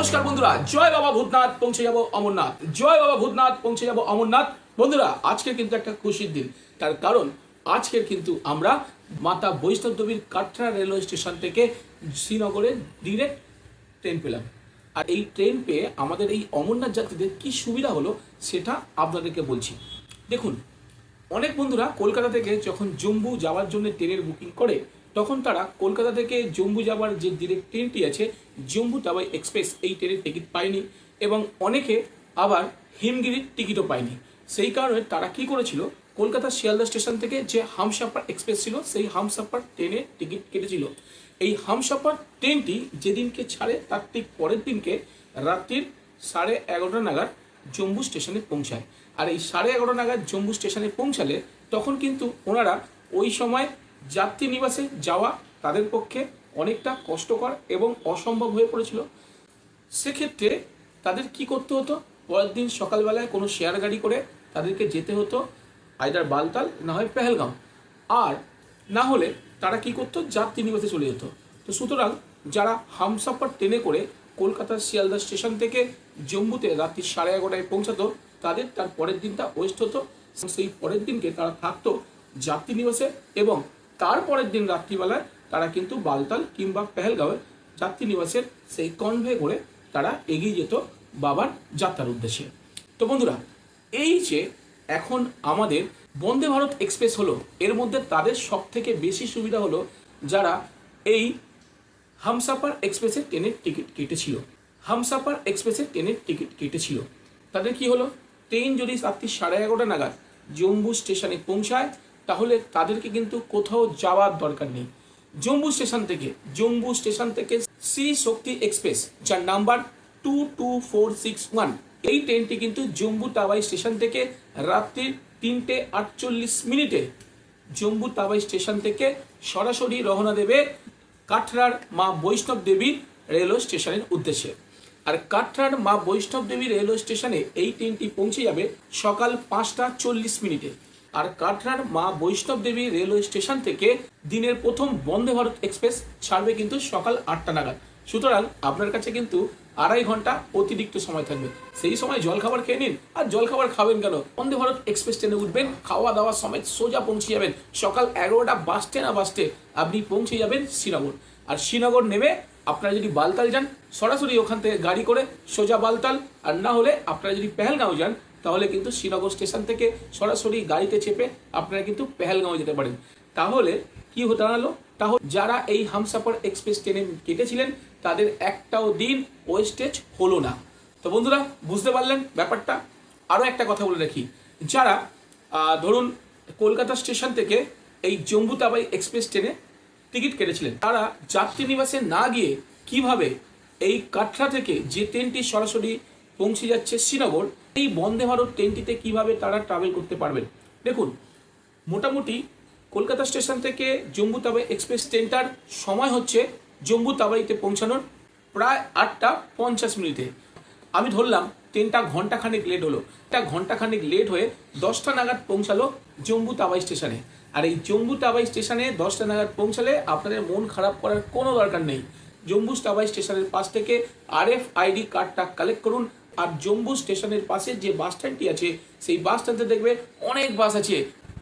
নমস্কার বন্ধুরা, জয় বাবা ভূতনাথ, পৌঁছে যাব অমরনাথ। জয় বাবা ভূতনাথ, পৌঁছে যাব অমরনাথ। বন্ধুরা আজকে কিন্তু একটা খুশির দিন। তার কারণ, আজকের কিন্তু আমরা মাতা বৈষ্ণব দেবীর কাটরা রেলওয়ে স্টেশন থেকে শ্রীনগরে ডিরেক্ট ট্রেন পেলাম। আর এই ট্রেন পেয়ে আমাদের এই অমরনাথ যাত্রীদের কি সুবিধা হলো, সেটা আপনাদেরকে বলছি। দেখুন, অনেক বন্ধুরা কলকাতা থেকে যখন জম্মু যাওয়ার জন্য ট্রেনের বুকিং করে, তখন তারা কলকাতা থেকে জম্মু যাওয়ার যে ডিরেক্ট ট্রেনটি আছে জম্মু তাবাই এক্সপ্রেস এই ট্রেনের টিকিট পায়নি এবং অনেকে আবার হিমগিরির টিকিটও পায়নি। সেই কারণে তারা কি করেছিল, কলকাতা শিয়ালদা স্টেশন থেকে যে হামসাফার এক্সপ্রেস ছিল, সেই হামসাফার ট্রেনের টিকিট কেটেছিল। এই হামসাফার ট্রেনটি যেদিনকে ছাড়ে তার ঠিক পরের দিনকে রাত্রির সাড়ে এগারোটা নাগাদ জম্মু স্টেশনে পৌঁছায়। আর এই সাড়ে এগারো নাগাদ জম্মু স্টেশনে পৌঁছালে তখন কিন্তু ওনারা ওই সময় যাত্রী নিবাসে যাওয়া তাদের পক্ষে অনেকটা কষ্টকর এবং অসম্ভব হয়ে পড়েছিল। সেক্ষেত্রে তাদের কি করতে হতো? পরের দিন সকালবেলায় কোনো শেয়ার গাড়ি করে তাদেরকে যেতে হতো আইদার বালতাল, না হয় পেহেলগাঁও আর না হলে তারা কি করতো? যাত্রী নিবাসে চলে যেত। তো সুতরাং যারা হামসাফার ট্রেনে করে কলকাতার শিয়ালদা স্টেশন থেকে জম্মুতে রাত্রি সাড়ে এগারোটায় পৌঁছাতো, তাদের তার পরের দিনটা ওয়েস্ট হতো। সেই পরের দিনকে তারা থাকতো যাত্রী নিবাসে এবং তার পরের দিন রাত্রিবেলায় তারা কিন্তু বালতাল কিংবা পেহেলগাঁওয়ে যাত্রী নিবাসের সেই কনভে করে তারা এগিয়ে যেত বাবার যাত্রার উদ্দেশ্যে। তো বন্ধুরা, এই যে এখন আমাদের বন্দে ভারত এক্সপ্রেস হলো, এর মধ্যে তাদের সব থেকে বেশি সুবিধা হলো যারা এই হামসাফার এক্সপ্রেসের ট্রেনের টিকিট কেটেছিল। হামসাফার এক্সপ্রেসের ট্রেনের টিকিট কেটেছিল। তাদের কি হলো? ট্রেন যদি রাত্রি সাড়ে এগারোটা নাগাদ জম্বু স্টেশনে পৌঁছায়, তাহলে তাদেরকে কিন্তু কোথাও যাওয়ার দরকার নেই। জম্মু স্টেশন থেকে, জম্মু স্টেশন থেকে শ্রী শক্তি এক্সপ্রেস যার number two two four six one এই ট্রেনটি কিন্তু জম্মু তাওয়াই স্টেশন থেকে রাত্রি তিনটে আটচল্লিশ মিনিটে জম্বু তাওয়াই স্টেশন থেকে সরাসরি রওনা দেবে কাঠরার মা বৈষ্ণব দেবীর রেলওয়ে স্টেশনের উদ্দেশ্যে। আর কাটরার মা বৈষ্ণব দেবী রেলওয়ে স্টেশনে এই ট্রেনটি পৌঁছে যাবে সকাল পাঁচটা চল্লিশ মিনিটে। আর কাটরার মা বৈষ্ণব দেবী রেলওয়ে স্টেশন থেকে দিনের প্রথম বন্দে ভারত এক্সপ্রেস ছাড়বে কিন্তু সকাল আটটা নাগাদ। সুতরাং আপনার কাছে কিন্তু আড়াই ঘণ্টা অতিরিক্ত সময় থাকবে। সেই সময় জলখাবার খেয়ে নিন। আর জলখাবার খাবেন কেন? বন্দে ভারত এক্সপ্রেস ট্রেনে উঠবেন, খাওয়া দাওয়া সমেত সোজা পৌঁছে যাবেন। সকাল এগারোটা বাসতে না বাসতে আপনি পৌঁছে যাবেন শ্রীনগর। আর শ্রীনগর নেমে আপনারা যদি বালতাল যান, সরাসরি ওখান থেকে গাড়ি করে সোজা বালতাল। আর না হলে আপনারা যদি পেহেলগাঁও যান তাহলে কিন্তু শ্রীনগর স্টেশন থেকে সরাসরি গাড়িতে চেপে আপনারা কিন্তু পেহেলগাঁও যেতে পারেন। তাহলে কি হতে দাঁড়াল? তাহলে যারা এই হামসাফার এক্সপ্রেস ট্রেনে কেটেছিলেন, তাদের একটাও দিন ওয়েস্টেজ হলো না। তো বন্ধুরা, বুঝতে পারলেন ব্যাপারটা? আরও একটা কথা বলে রাখি। যারা ধরুন কলকাতা স্টেশন থেকে এই জম্বু তাবাই এক্সপ্রেস ট্রেনে টিকিট কেটেছিলেন, তারা যাত্রী নিবাসে না গিয়ে কীভাবে এই কাটরা থেকে যে ট্রেনটি সরাসরি পৌঁছে যাচ্ছে শ্রীনগর। এই বন্দে ভারত ট্রেনটিতে কীভাবে তারা ট্রাভেল করতে পারবেন? দেখুন, মোটামুটি কলকাতা স্টেশন থেকে জম্বু তাবাই এক্সপ্রেস ট্রেনটার সময় হচ্ছে জম্বু তাবাইতে পৌঁছানোর প্রায় আটটা পঞ্চাশ মিনিটে। আমি ধরলাম, ট্রেনটা ঘন্টাখানেক লেট হলো। এটা ঘন্টাখানেক লেট হয়ে দশটা নাগাদ পৌঁছালো জম্বু তাবাই স্টেশনে। আর এই জম্বু তাবাই স্টেশনে দশটা নাগাদ পৌঁছালে আপনাদের মন খারাপ করার কোনো দরকার নেই। জম্বু তাবাই স্টেশনের পাশ থেকে আরএফ আইডি কার্ডটা কালেক্ট করুন। আর জম্বু স্টেশনের পাশে যে বাস স্ট্যান্ডটি আছে, সেই বাস স্ট্যান্ডে দেখবে অনেক বাস আছে।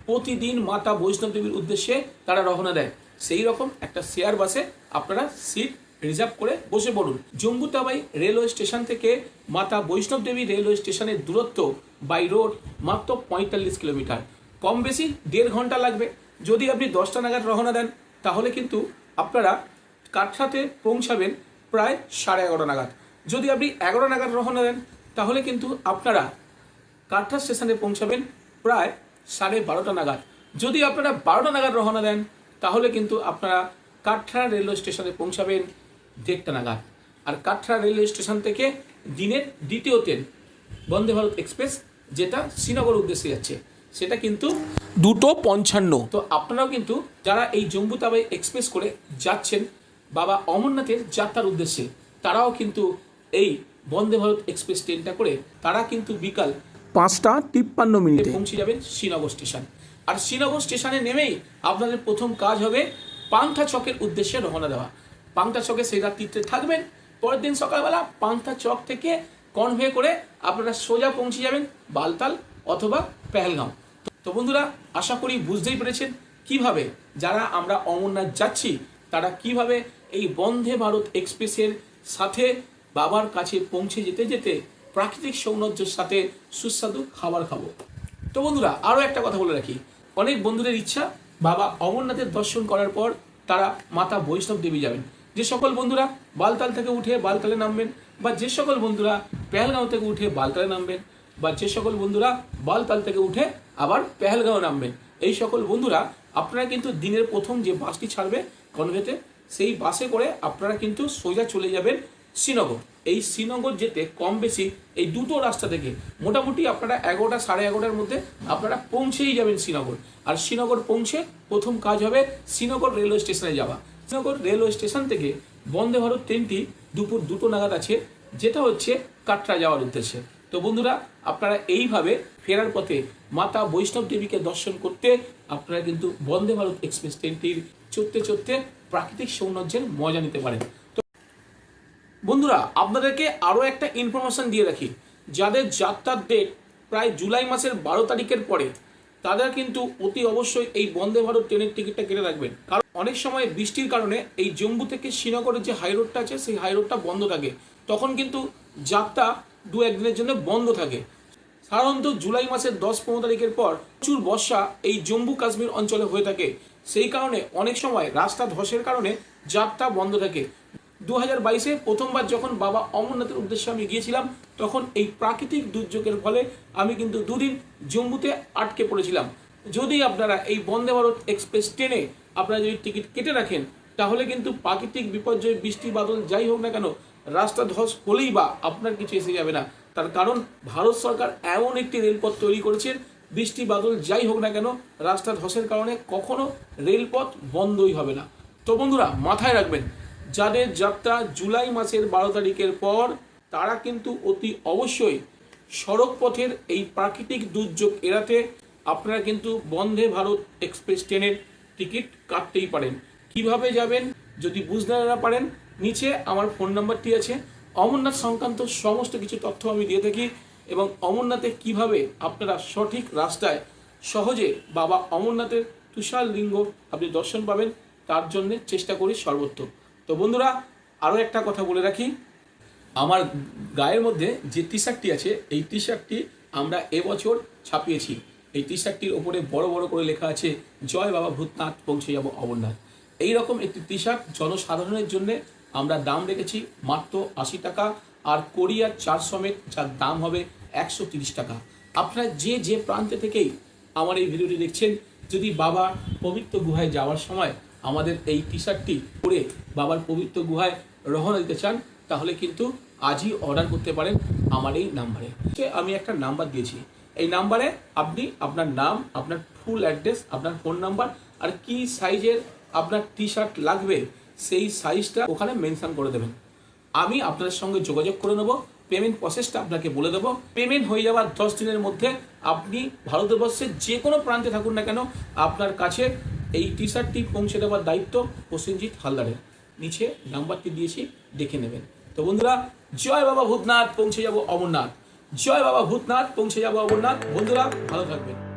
প্রতিদিন মাতা বৈষ্ণব দেবীর উদ্দেশ্যে তারা রওনা দেয়। সেই রকম একটা শেয়ার বাসে আপনারা সিট রিজার্ভ করে বসে পড়ুন। জম্বু তাবাই রেলওয়ে স্টেশন থেকে মাতা বৈষ্ণব দেবী রেলওয়ে স্টেশনের দূরত্ব বাই রোড মাত্র পঁয়তাল্লিশ কিলোমিটার। কম বেশি দেড় ঘণ্টা লাগবে। যদি আপনি দশটা নাগাদ রওনা দেন, তাহলে কিন্তু আপনারা কাটরাতে পৌঁছাবেন প্রায় সাড়ে এগারো নাগাদ। যদি আপনি এগারো নাগাদ রওনা দেন তাহলে কিন্তু আপনারা কাটরা স্টেশনে পৌঁছাবেন প্রায় সাড়ে বারোটা নাগাদ। যদি আপনারা বারোটা নাগাদ রওনা দেন, তাহলে কিন্তু আপনারা কাটরা রেলওয়ে স্টেশনে পৌঁছাবেন দেড়টা নাগাদ। আর কাঠরা রেলওয়ে স্টেশন থেকে দিনের দ্বিতীয় ট্রেন, বন্দে ভারত এক্সপ্রেস, যেটা শ্রীনগর উদ্দেশ্যে যাচ্ছে, সেটা কিন্তু দুটো পঞ্চান্ন। তো আপনারাও কিন্তু যারা এই জম্বু তাবাই এক্সপ্রেস করে যাচ্ছেন, বাবা অমরনাথের যাত্রার উদ্দেশ্যে, তারাও কিন্তু এই বন্দে ভারত এক্সপ্রেস ট্রেনটা করে তারা কিন্তু বিকাল পাঁচটা তিপ্পান্ন মিনিটে। পৌঁছে যাবেন শ্রীনগর স্টেশন। আর শ্রীনগর স্টেশনে নেমেই আপনাদের প্রথম কাজ হবে পাংঠা চকের উদ্দেশ্যে রওনা দেওয়া। পাংঠা চকে সেই রাত্রিতে থাকবেন। পরের দিন সকালবেলা পান্থা চক থেকে কনভে করে আপনারা সোজা পৌঁছে যাবেন বালতাল অথবা পেহেলগাঁও। তো- তো বন্ধুরা আশা করি বুঝতেই পেরেছেন কীভাবে যারা আমরা অমরনাথ যাচ্ছি তারা কীভাবে এই বন্ধে ভারত এক্সপ্রেসের সাথে বাবার কাছে পৌঁছে যেতে যেতে প্রাকৃতিক সৌন্দর্যের সাথে সুস্বাদু খাবার খাব। তো বন্ধুরা, আরও একটা কথা বলে রাখি। অনেক বন্ধুদের ইচ্ছা, বাবা অমরনাথের দর্শন করার পর তারা মাতা বৈষ্ণব দেবী যাবেন। যে সকল বন্ধুরা বালতাল থেকে উঠে বালতালে নামবেন, বা যে সকল বন্ধুরা পেহেলগাঁও থেকে উঠে বালতালে নামবেন, বা যে সকল বন্ধুরা বালতাল থেকে উঠে আবার পেহেলগাঁও নামবেন, এই সকল বন্ধুরা আপনারা কিন্তু দিনের প্রথম যে বাসটি ছাড়বে কনভেতে, সেই বাসে করে আপনারা কিন্তু সোজা চলে যাবেন শ্রীনগর। এই শ্রীনগর যেতে কম বেশি এই দুটো রাস্তা থেকে মোটামুটি আপনারা এগারোটা সাড়ে এগারোটার মধ্যে আপনারা পৌঁছেই যাবেন শ্রীনগর। আর শ্রীনগর পৌঁছে প্রথম কাজ হবে শ্রীনগর রেলওয়ে স্টেশনে যাওয়া। শ্রীনগর রেলওয়ে স্টেশন থেকে বন্দে ভারত ট্রেনটি দুপুর দুটো নাগাদ আছে, যেটা হচ্ছে কাটরা যাওয়ার উদ্দেশ্যে। তো বন্ধুরা, আপনারা এইভাবে ফেরার পথে মাতা বৈষ্ণব দেবীকে দর্শন করতে আপনারা কিন্তু বন্দে ভারত এক্সপ্রেস ট্রেনটির চড়তে চড়তে প্রাকৃতিক সৌন্দর্যের মজা নিতে পারেন। আপনাদেরকে আরও একটা ইনফরমেশন দিয়ে রাখি। যাদের যাত্রার ডেট প্রায় জুলাই মাসের বারো তারিখের পরে তারা কিন্তু অতি অবশ্যই এই বন্দে ভারত ট্রেনের টিকিটটা কেটে রাখবেন। কারণ অনেক সময় বৃষ্টির কারণে এই জম্মু থেকে শ্রীনগরের যে হাই রোডটা আছে, সেই হাই রোডটা বন্ধ থাকে। তখন কিন্তু যাত্রা দু একদিনের জন্য বন্ধ থাকে। সাধারণত জুলাই মাসের দশ পনেরো তারিখের পর প্রচুর বর্ষা এই জম্মু কাশ্মীর অঞ্চলে হয়ে থাকে। সেই কারণে অনেক সময় রাস্তা ধসের কারণে যাত্রা বন্ধ থাকে। দু হাজার বাইশে প্রথমবার যখন বাবা অমরনাথের উদ্দেশ্যে আমি গিয়েছিলাম, তখন এই প্রাকৃতিক দুর্যোগের ফলে আমি কিন্তু দুদিন জম্মুতে আটকে পড়েছিলাম। যদি আপনারা এই বন্দে ভারত এক্সপ্রেস ট্রেনে আপনারা যদি টিকিট কেটে রাখেন, তাহলে কিন্তু প্রাকৃতিক বিপর্যয়, বৃষ্টি, বাদল যাই হোক না কেন, রাস্তা ধস হলেই বা আপনার কিছু এসে যাবে না। তার কারণ, ভারত সরকার এমন একটি রেলপথ তৈরি করেছেন বৃষ্টি, বাদল যাই হোক না কেন, রাস্তা ধসের কারণে কখনো রেলপথ বন্ধই হবে না। তো বন্ধুরা, মাথায় রাখবেন যাদের যাত্রা জুলাই মাসের বারো তারিখের পর, তারা কিন্তু অতি অবশ্যই সড়ক পথের এই প্রাকৃতিক দুর্যোগ এড়াতে আপনারা কিন্তু বন্দে ভারত এক্সপ্রেস ট্রেনের টিকিট কাটতেই পারেন। কীভাবে যাবেন যদি বুঝতে না পারেন, নিচে আমার ফোন নাম্বারটি আছে। অমরনাথ সংক্রান্ত সমস্ত কিছু তথ্য আমি দিয়ে থাকি এবং অমরনাথে কীভাবে আপনারা সঠিক রাস্তায় সহজে বাবা অমরনাথের তুষার লিঙ্গ আপনি দর্শন পাবেন, তার জন্য চেষ্টা করি সর্বত্র তো বন্ধুরা আরও একটা কথা বলে রাখি। আমার গায়ের মধ্যে যে টি শার্টটি আছে, এই টি শার্টটি আমরা এবছর ছাপিয়েছি। এই টি শার্টটির ওপরে বড় বড় করে লেখা আছে, জয় বাবা ভূতনাথ, পৌঁছে যাব অমরনাথ। এই রকম একটি টি শার্ট জনসাধারণের জন্য আমরা দাম রেখেছি মাত্র আশি টাকা, আর কোরিয়ার চার সমেত যার দাম হবে একশো তিরিশ টাকা। আপনারা যে যে প্রান্তে থেকেই আমার এই ভিডিওটি দেখছেন, যদি বাবা পবিত্র গুহায় যাওয়ার সময় আমাদের এই টি শার্টটি পরে বাবার পবিত্র গুহায় রহনা দিতে চান, তাহলে কিন্তু আজই অর্ডার করতে পারেন আমার এই নাম্বারে। আমি একটা নাম্বার দিয়েছি, এই নাম্বারে আপনি আপনার নাম, আপনার ফুল অ্যাড্রেস আপনার ফোন নাম্বার আর কি সাইজের আপনার টি শার্ট লাগবে, সেই সাইজটা ওখানে মেনশন করে দেবেন। আমি আপনাদের সঙ্গে যোগাযোগ করে নেব পেমেন্ট প্রসেসটা আপনাকে বলে দেবো। পেমেন্ট হয়ে যাওয়ার দশ দিনের মধ্যে আপনি ভারতবর্ষের যে কোনো প্রান্তে থাকুন না কেন, আপনার কাছে এই টি শার্টটি পৌঁছে দেওয়ার দায়িত্ব প্রসেনজিৎ হালদারের। নিচে নাম্বারটি দিয়েছি, দেখে নেবেন। তো বন্ধুরা, জয় বাবা ভূতনাথ, পৌঁছে যাব অমরনাথ। জয় বাবা ভূতনাথ, পৌঁছে যাব অমরনাথ। বন্ধুরা, ভালো থাকবেন।